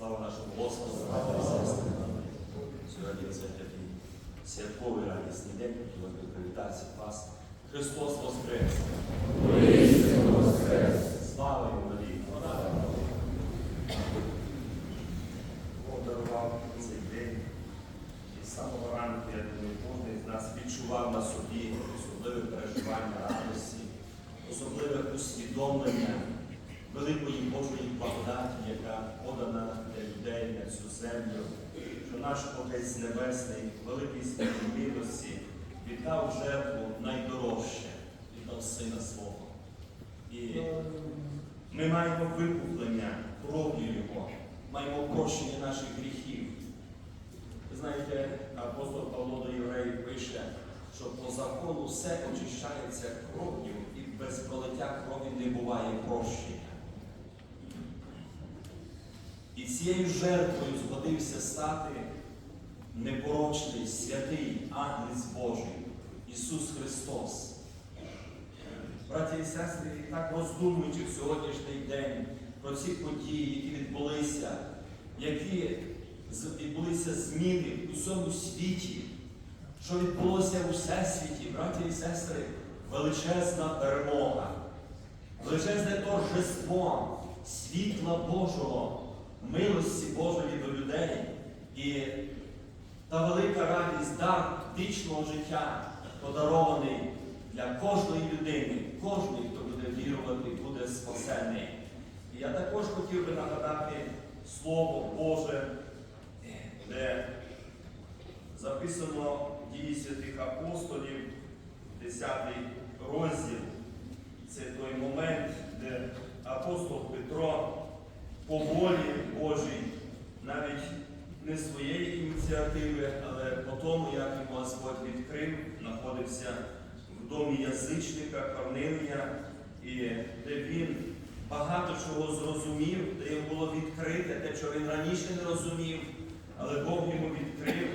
Слава нашому Господу, брати і сестри. Сьогодні це такий святковий радісний день, хотілося привітатися вас. Христос Воскрес! Слава йому навіки! Бог дарував цей день. І з самого ранку, я думаю, кожен з нас відчував на собі особливе переживання радості, особливе усвідомлення великої Божої благодаті, яка подана людей на цю землю, що наш Отець Небесний, великий святій милості, віддав жертву найдорожче, віддав Сина свого. І ми маємо викуплення кров'ю Його, маємо прощення наших гріхів. Ви знаєте, апостол Павло до євреїв пише, що по закону все очищається кров'ю, і без пролиття крові не буває прощення. І цією жертвою згодився стати непорочний, святий Агнець Божий, Ісус Христос. Браті і сестри, і так роздумуючи в сьогоднішній день про ці події, які відбулися, які відбулися зміни у всьому світі, що відбулося у всесвіті, браті і сестри, величезна перемога, величезне торжество світла Божого, милості Божої до людей і та велика радість, дар вічного життя, подарований для кожної людини, кожний, хто буде вірувати, буде спасений. І я також хотів би нагадати Слово Боже, де записано дії святих апостолів, 10 розділ. Це той момент, де апостол Петро по волі Божій, навіть не своєї ініціативи, але по тому, як йому Господь відкрив, знаходився в домі язичника Корнилія, і де він багато чого зрозумів, де йому було відкрите, те, що він раніше не розумів, але Бог йому відкрив.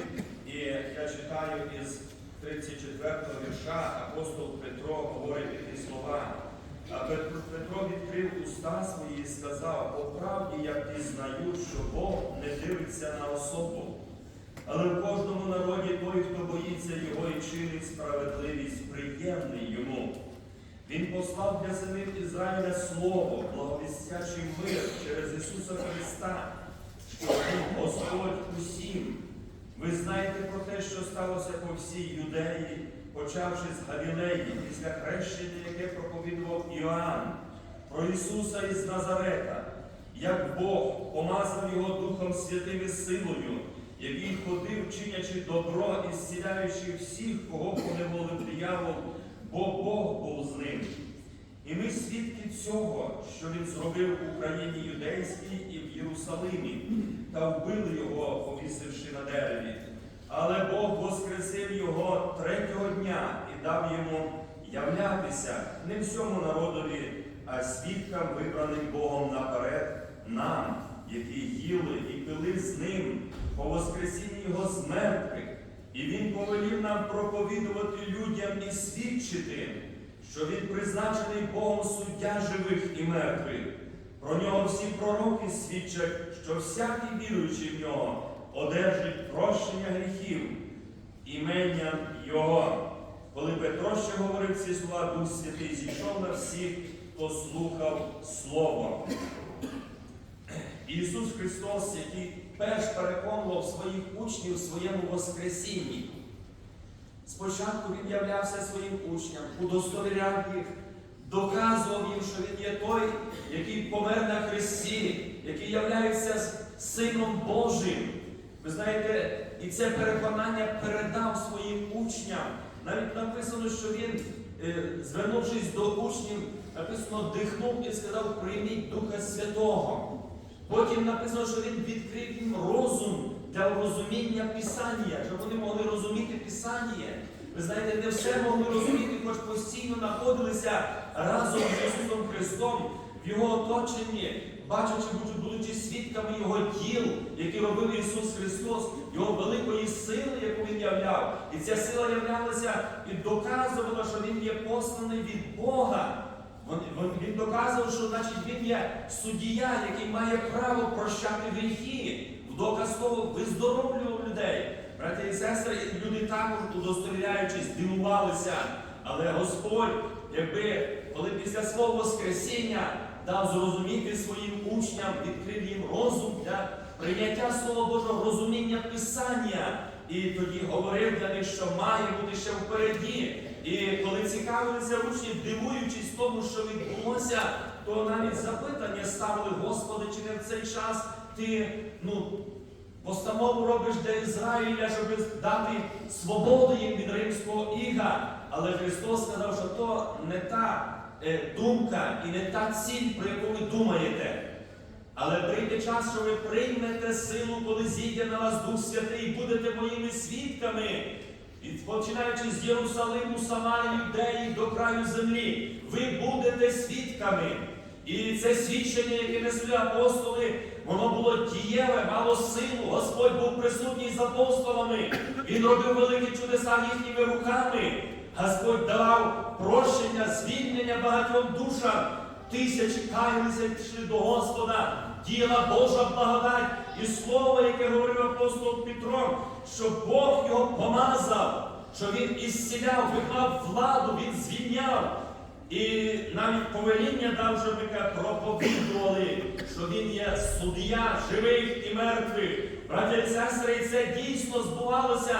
І я читаю із 34-го вірша апостол Петро говорить такі слова. А Петро відкрив уста свої і сказав, по правді я пізнаю, що Бог не дивиться на особу. Але в кожному народі той, хто боїться його і чинить справедливість, приємний йому. Він послав для синів Ізраїля слово, благовістячий мир через Ісуса Христа, що Він Господь усім. Ви знаєте про те, що сталося по всій юдеї, почавши з Галілеї, після хрещення, яке проповідував Іоанн, про Ісуса із Назарета, як Бог помазав його Духом Святим і силою, який ходив, чинячи добро і зціляючи всіх, кого поневолив диявол, бо Бог був з ним. І ми свідки цього, що він зробив в Україні юдейській і в Єрусалимі, та вбили його, повісивши на дереві. Але Бог воскресив його третього дня і дав йому являтися не всьому народові, а свідкам, вибраним Богом наперед, нам, які їли і пили з ним по воскресінні його з мертвих. І він повелів нам проповідувати людям і свідчити, що він призначений Богом суддя живих і мертвих. Про нього всі пророки свідчать, що всякий віруючий в нього одержить прощення гріхів, іменням Його. Коли Петро ще говорив ці слова, Дух Святий зійшов на всіх, хто слухав Слово. Ісус Христос, який перш переконував своїх учнів в своєму Воскресінні. Спочатку Він являвся своїм учням, удостовіряв їх, доказував їм, що Він є той, який помер на Христі, який являється Сином Божим. Ви знаєте, і це переконання передав своїм учням. Навіть написано, що він, е, звернувшись до учнів, написано, дихнув і сказав, прийміть Духа Святого. Потім написано, що він відкрив їм розум для розуміння Писання, щоб вони могли розуміти Писання. Ви знаєте, не все могли розуміти, хоч постійно знаходилися разом з Ісусом Христом в Його оточенні, бачачи, будучи свідками Його діл, які робив Ісус Христос, Його великої сили, яку Він являв. І ця сила являлася і доказувала, що Він є посланий від Бога Він, доказував, що значить, він є суддя, який має право прощати гріхи. В доказ того виздоровлював людей. Браття і сестри, люди також удостоверяючись, дивувалися. Але Господь, якби коли після свого Воскресіння дав зрозуміти своїм учням, відкрив їм розум для прийняття Слова Божого, розуміння Писання. І тоді говорив для них, що має бути ще впереді. І коли цікавилися учні, дивуючись тому, що відбулося, то навіть запитання ставили, Господи, чи не в цей час ти ну, постанову робиш для Ізраїля, щоб дати свободу їм від римського іга. Але Христос сказав, що то не та е, думка і не та ціль, про яку ви думаєте. Але прийде час, що ви приймете силу, коли зійде на вас Дух Святий, і будете моїми свідками. І починаючи з Єрусалиму, Самарії, Юдеї до краю землі, ви будете свідками. І це свідчення, яке несли апостоли, воно було дієве, мало силу. Господь був присутній з апостолами. Він робив великі чудеса їхніми руками. Господь давав прощення, звільнення багатьом душам. Тисячі каялися пішли до Господа. Діяла Божа благодать і слово, яке говорив апостол Петро, що Бог його помазав, що він ісціляв, він мав владу, він звільняв. І навіть повеління дав, щоб проповідували, що він є суддя живих і мертвих. Браття і сестри, і це дійсно збувалося.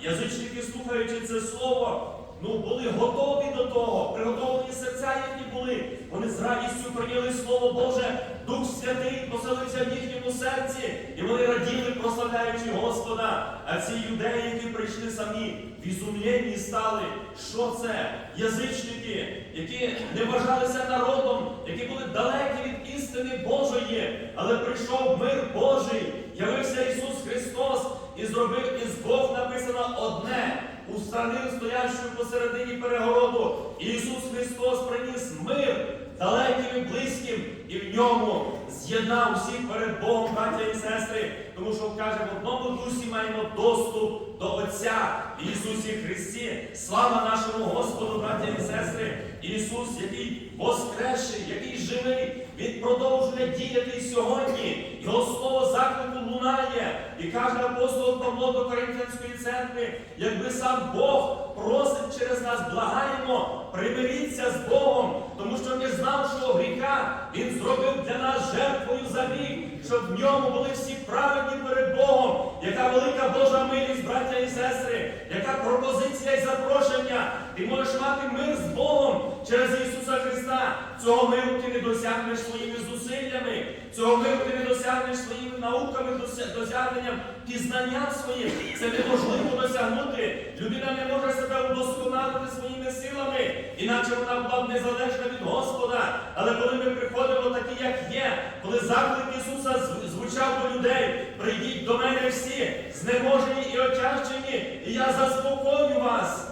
Язичники, слухаючи це слово, ну були готові до того, приготовлені серця їхні були. Вони з радістю прийняли Слово Боже, Дух Святий поселився в їхньому серці, і вони раділи, прославляючи Господа. А ці юдеї, які прийшли самі, в ізумленні стали. Що це? Язичники, які не вважалися народом, які були далекі від істини Божої, але прийшов мир Божий, явився Ісус Христос і зробив із Бог написано одне. Устранив стоящу посередині перегороду. Ісус Христос приніс мир далеким і близьким, і в ньому з'єднав всіх перед Богом, браття і сестри, тому що каже, в одному дусі маємо доступ до Отця в Ісусі Христі. Слава нашому Господу, браття і сестри! Ісус, який воскресший, який живий, Він продовжує діяти і сьогодні. Його слово заклику лунає. І каже апостол Павло до Коринфянської церкви, якби сам Бог просить через нас, благаємо, примиріться з Богом, тому що не знав, що гріха Він зробив для нас жертвою за гріх, щоб в ньому були всі праведні перед Богом. Яка велика Божа милість, браття і сестри, яка пропозиція і запрошення. Ти можеш мати мир з Богом через Ісуса Христа. Цього миру ти не досягнеш своїми зусиллями, цього миру ти не досягнеш своїми науками, дося- досягненням, пізнанням своїм. Це неможливо досягнути. Людина не може себе удосконалити іначе вона була б незалежна від Господа. Але коли ми приходимо такі, як є, коли заклик Ісуса звучав до людей, прийдіть до мене всі, знеможені і отягчені, і я заспокою вас.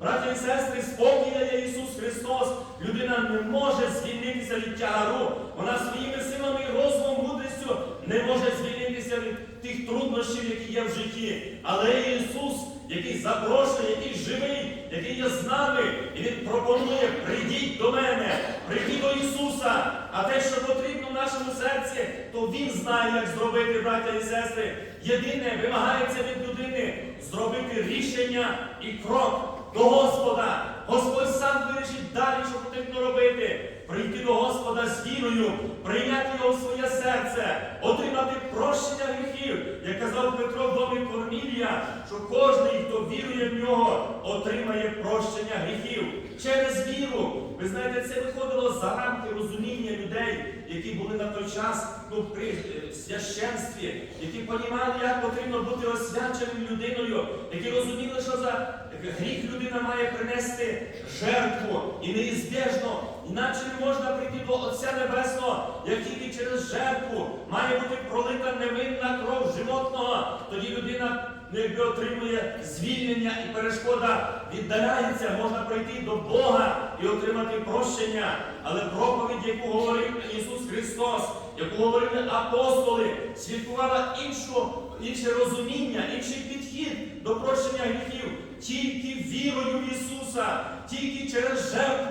Браті і сестри, спокій дає Ісус Христос. Людина не може звільнитися від тягару. Вона своїми силами і розумом, мудрістю не може звільнитися від тих труднощів, які є в житті. Але Ісус, який запрошує, який живий, який є з нами, і Він пропонує: прийдіть до мене, прийдіть до Ісуса. А те, що потрібно в нашому серці, то Він знає, як зробити, браття і сестри. Єдине вимагається від людини зробити рішення і крок до Господа. Господь сам вирішить далі, що потрібно робити. Прийти до Господа з вірою, прийняти його в своє серце, отримати прощення гріхів, як казав Петро в домі Кормілія, що кожен, хто вірує в нього, отримає прощення гріхів через віру. Ви знаєте, це виходило за рамки розуміння людей, які були на той час ну, при е, священстві, які понімали, як потрібно бути освяченим людиною, які розуміли, що за гріх людина має принести жертву і неізбіжно, іначе не можна прийти до Отця Небесного, як тільки через жертву має бути пролита невинна кров животного, тоді людина ну, якби отримує звільнення і перешкода віддаляється, можна прийти до Бога і отримати прощення. Але проповідь, яку говорив Ісус Христос, яку говорили апостоли, свідкувала іншу, інше розуміння, інший підхід до прощення гріхів. тільки вірою в Ісуса, тільки через жертву,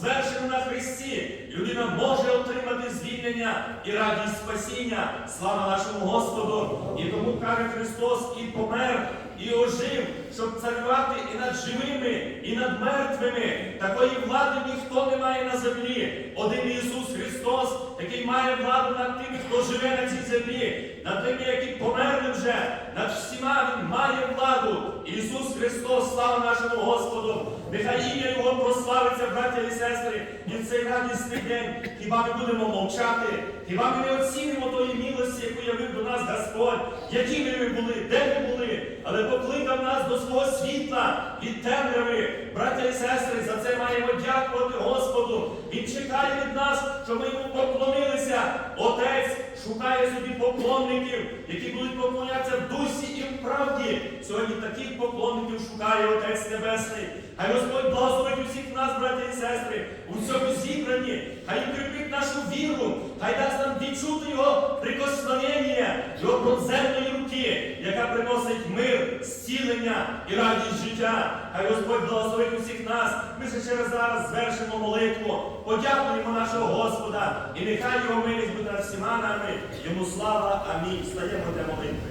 звершену на Христі, людина може отримати звільнення і радість спасіння. Слава нашому Господу! І тому каже Христос і помер, і ожив, щоб царювати і над живими, і над мертвими. Такої влади ніхто не має на землі. Один Ісус Христос, який має владу над тими, хто живе на землі, над тими, які померли вже, над всіма Він має владу. Ісус Христос, слава нашому Господу! Нехай ім'я Його прославиться, браття і сестри, і в цей радісний день. Хіба ми будемо мовчати? Хіба ми не оцінимо тої милості, яку явив до нас Господь, якими ми були, де ми були, але покликав нас до свого світла від темряви. Браття і сестри, за це маємо дякувати Господу. Він чекає від нас, щоб ми йому поклонилися. Отець шукає собі поклонників, які будуть поклонятися в дусі і в правді. Сьогодні таких поклонників шукає Отець Небесний. Хай Господь благословить усіх нас, браті і сестри, у цьому зібранні, хай укріпить нашу віру, хай дасть нам відчути Його прикосновення, Його подземної руки, яка приносить мир, зцілення і радість життя. Хай Господь благословить усіх нас. Ми ще через зараз звершимо молитву, подякуємо нашого Господа, і нехай його милість буде всіма нами. Йому слава. Амінь. Стаємо для молитви.